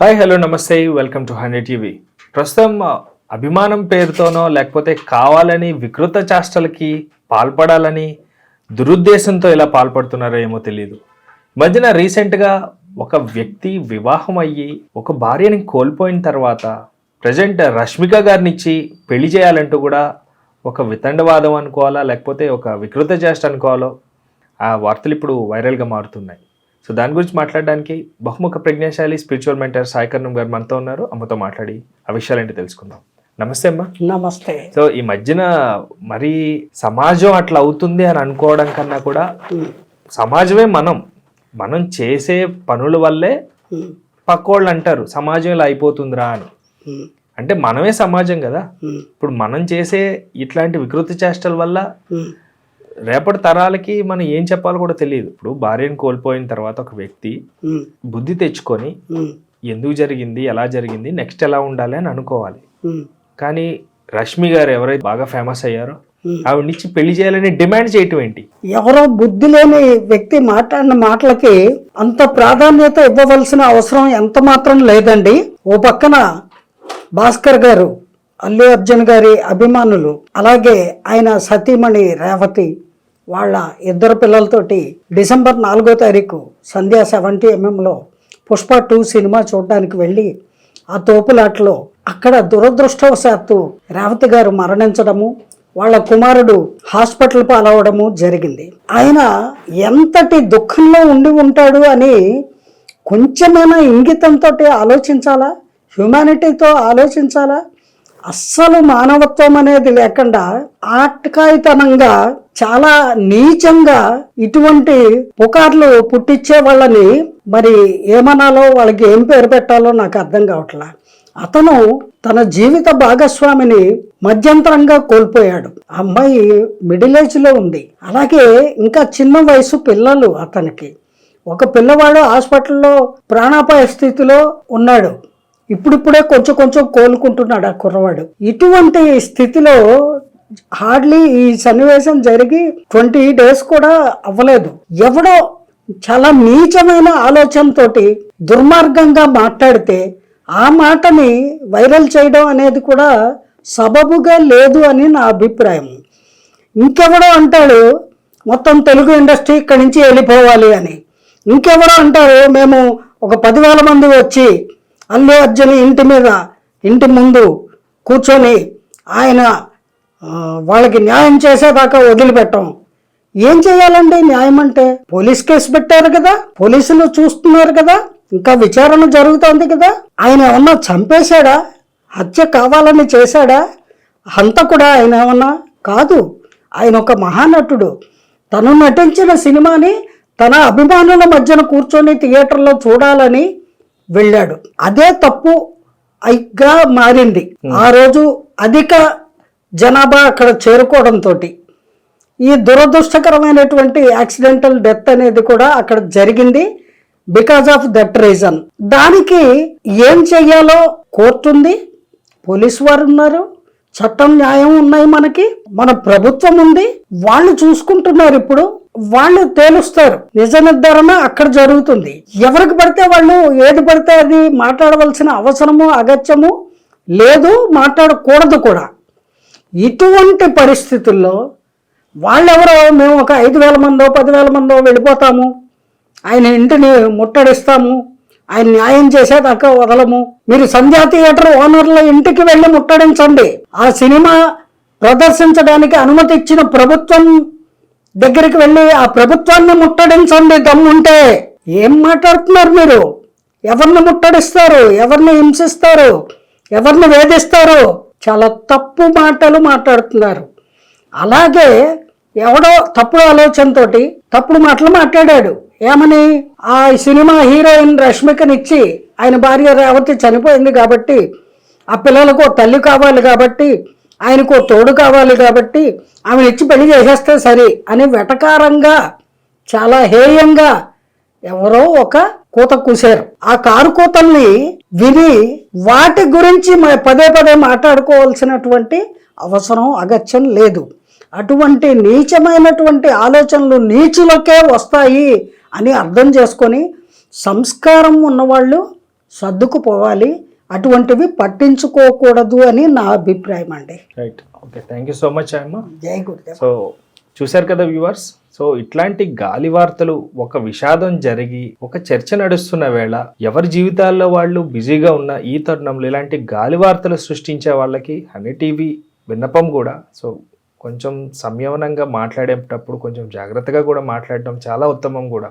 Hi hello నమస్తే. Welcome to hundred TV. ప్రస్తుతం అభిమానం పేరుతోనో లేకపోతే కావాలని వికృత చేష్టలకి పాల్పడాలని దురుద్దేశంతో ఇలా పాల్పడుతున్నారో ఏమో తెలియదు మధ్యన రీసెంట్గా ఒక వ్యక్తి వివాహం అయ్యి ఒక భార్యని కోల్పోయిన తర్వాత ప్రజెంట్ రష్మిక గారిని ఇచ్చి పెళ్ళి చేయాలంటూ కూడా ఒక వితండవాదం అనుకోవాలా లేకపోతే ఒక వికృత చేష్ట అనుకోవాలో ఆ వార్తలు ఇప్పుడు వైరల్గా మారుతున్నాయి. సో దాని గురించి మాట్లాడడానికి బహుముఖ ప్రజ్ఞాశాలి స్పిరిచువల్ మెంటర్ సాయికర్ణం గారు మనతో ఉన్నారు. అమ్మతో మాట్లాడి ఆ విషయాలేంటి తెలుసుకుందాం. నమస్తే అమ్మా. నమస్తే. సో ఈ మధ్యన మరి సమాజం అట్లా అవుతుంది అని అనుకోవడం కన్నా కూడా సమాజమే మనం. మనం చేసే పనుల వల్లే పక్కోళ్ళు అంటారు సమాజం ఇలా అయిపోతుందిరా అని. అంటే మనమే సమాజం కదా. ఇప్పుడు మనం చేసే ఇట్లాంటి వికృతి చేష్టల వల్ల రేపటి తరాలకి మనం ఏం చెప్పాలో కూడా తెలియదు. ఇప్పుడు భార్యను కోల్పోయిన తర్వాత ఒక వ్యక్తి బుద్ధి తెచ్చుకొని ఎందుకు జరిగింది ఎలా జరిగింది నెక్స్ట్ ఎలా ఉండాలి అని అనుకోవాలి. కానీ రష్మి గారు ఎవరైతే బాగా ఫేమస్ అయ్యారో ఉమ్. ఆవిడనిచ్చి పెళ్ళి చేయాలని డిమాండ్ చేయటం ఏంటి? ఎవరో బుద్ధి లేని వ్యక్తి మాట్లాడిన మాటలకి అంత ప్రాధాన్యత ఇవ్వవలసిన అవసరం ఎంత మాత్రం లేదండి. ఓ పక్కన భాస్కర్ గారు అల్లు అర్జున్ గారి అభిమానులు అలాగే ఆయన సతీమణి రేవతి వాళ్ళ ఇద్దరు పిల్లలతోటి డిసెంబర్ నాలుగో తారీఖు సంధ్యా సెవెంటీ ఎంఎంలో పుష్ప టూ సినిమా చూడడానికి వెళ్ళి ఆ తోపులాట్లో అక్కడ దురదృష్టవశాత్తు రేవతి గారు మరణించడము వాళ్ళ కుమారుడు హాస్పిటల్ పాలవడము జరిగింది. ఆయన ఎంతటి దుఃఖంలో ఉండి ఉంటాడు అని కొంచెమైనా ఇంగితంతో ఆలోచించాలా? హ్యుమానిటీతో ఆలోచించాలా? అస్సలు మానవత్వం అనేది లేకుండా ఆటకాయితనంగా చాలా నీచంగా ఇటువంటి పుకార్లు పుట్టించే వాళ్ళని మరి ఏమనాలో వాళ్ళకి ఏం పేరు పెట్టాలో నాకు అర్థం కావట్లా. అతను తన జీవిత భాగస్వామిని మధ్యంతరంగా కోల్పోయాడు. ఆ అమ్మాయి మిడిల్ ఏజ్లో ఉంది. అలాగే ఇంకా చిన్న వయసు పిల్లలు అతనికి. ఒక పిల్లవాడు హాస్పిటల్లో ప్రాణాపాయ స్థితిలో ఉన్నాడు. ఇప్పుడిప్పుడే కొంచెం కొంచెం కోలుకుంటున్నాడు ఆ కుర్రవాడు. ఇటువంటి స్థితిలో హార్డ్లీ ఈ సన్నివేశం జరిగి ట్వంటీ డేస్ కూడా అవ్వలేదు. ఎవడో చాలా నీచమైన ఆలోచనతోటి దుర్మార్గంగా మాట్లాడితే ఆ మాటని వైరల్ చేయడం అనేది కూడా సబబుగా లేదు అని నా అభిప్రాయం. ఇంకెవడో అంటాడు మొత్తం తెలుగు ఇండస్ట్రీ ఇక్కడి నుంచి వెళ్ళిపోవాలి అని. ఇంకెవడో అంటారు మేము ఒక పదివేల మంది వచ్చి అల్లు అర్జున్ ఇంటి మీద ఇంటి ముందు కూర్చొని ఆయన వాళ్ళకి న్యాయం చేసేదాకా వదిలిపెట్టాం. ఏం చేయాలండి న్యాయం అంటే? పోలీస్ కేసు పెట్టారు కదా పోలీసులు చూస్తున్నారు కదా ఇంకా విచారణ జరుగుతోంది కదా. ఆయన ఏమన్నా చంపేశాడా? హత్య కావాలని చేశాడా? హంతకుడా ఆయన ఏమన్నా కాదు. ఆయన ఒక మహానటుడు. తను నటించిన సినిమాని తన అభిమానుల మధ్యన కూర్చొని థియేటర్లో చూడాలని వెళ్ళాడు. అదే తప్పు అయిగా మారింది. ఆ రోజు అధిక జనాభా అక్కడ చేరుకోవడంతో ఈ దురదృష్టకరమైనటువంటి యాక్సిడెంటల్ డెత్ అనేది కూడా అక్కడ జరిగింది బికాజ్ ఆఫ్ దట్ రీజన్. దానికి ఏం చెయ్యాలో కోర్టు ఉంది పోలీసు వారు ఉన్నారు చట్టం న్యాయం ఉన్నాయి మనకి మన ప్రభుత్వం ఉంది వాళ్ళు చూసుకుంటున్నారు ఇప్పుడు వాళ్ళు తేలుస్తారు. నిజ నిర్ధారణ అక్కడ జరుగుతుంది. ఎవరికి పడితే వాళ్ళు ఏది పడితే అది మాట్లాడవలసిన అవసరము అగత్యము లేదు మాట్లాడకూడదు కూడా. ఇటువంటి పరిస్థితుల్లో వాళ్ళెవరో మేము ఒక ఐదు వేల మందో పదివేల మందో వెళ్ళిపోతాము. ఆయన ఇంటిని ముట్టడిస్తాము. ఆయన న్యాయం చేసేదాకా వదలము. మీరు సంధ్యా థియేటర్ ఓనర్ల ఇంటికి వెళ్ళి ముట్టడించండి. ఆ సినిమా ప్రదర్శించడానికి అనుమతి ఇచ్చిన ప్రభుత్వం దగ్గరికి వెళ్ళి ఆ ప్రభుత్వాన్ని ముట్టడించండి దమ్ముంటే ఏం మాట్లాడుతున్నారు మీరు? ఎవరిని ముట్టడిస్తారు? ఎవరిని హింసిస్తారు? ఎవరిని వేధిస్తారు? చాలా తప్పు మాటలు మాట్లాడుతున్నారు. అలాగే ఎవడో తప్పుడు ఆలోచనతోటి తప్పుడు మాటలు మాట్లాడాడు. ఏమని? ఆ సినిమా హీరోయిన్ రష్మికనిచ్చి ఆయన భార్య రేవతి చనిపోయింది కాబట్టి ఆ పిల్లలకు ఓ తల్లి కావాలి కాబట్టి ఆయనకు తోడు కావాలి కాబట్టి ఆమె ఇచ్చి పెళ్ళి చేసేస్తే సరి అని వెటకారంగా చాలా హేయంగా ఎవరో ఒక కూత కూశారు. ఆ కారు కూతల్ని విని వాటి గురించి పదే పదే మాట్లాడుకోవాల్సినటువంటి అవసరం అగత్యం లేదు. అటువంటి నీచమైనటువంటి ఆలోచనలు నీచులకే వస్తాయి అని అర్థం చేసుకొని సంస్కారం ఉన్నవాళ్ళు సర్దుకుపోవాలి. అటువంటివి పట్టించుకోకూడదు అని నా అభిప్రాయం అండి. Right okay thank you so much అమ్మ జై గురుదేవ్. సో చూశారు కదా వ్యూవర్స్ సో ఇట్లాంటి గాలి వార్తలు ఒక విషాదం జరిగి ఒక చర్చ నడుస్తున్న వేళ ఎవరి జీవితాల్లో వాళ్ళు బిజీగా ఉన్న ఈ తరుణంలో ఇలాంటి గాలి వార్తలు సృష్టించే వాళ్ళకి హనీ టీవీ విన్నపం కూడా. సో కొంచెం సంయమనంగా మాట్లాడేటప్పుడు కొంచెం జాగ్రత్తగా కూడా మాట్లాడడం చాలా ఉత్తమం కూడా.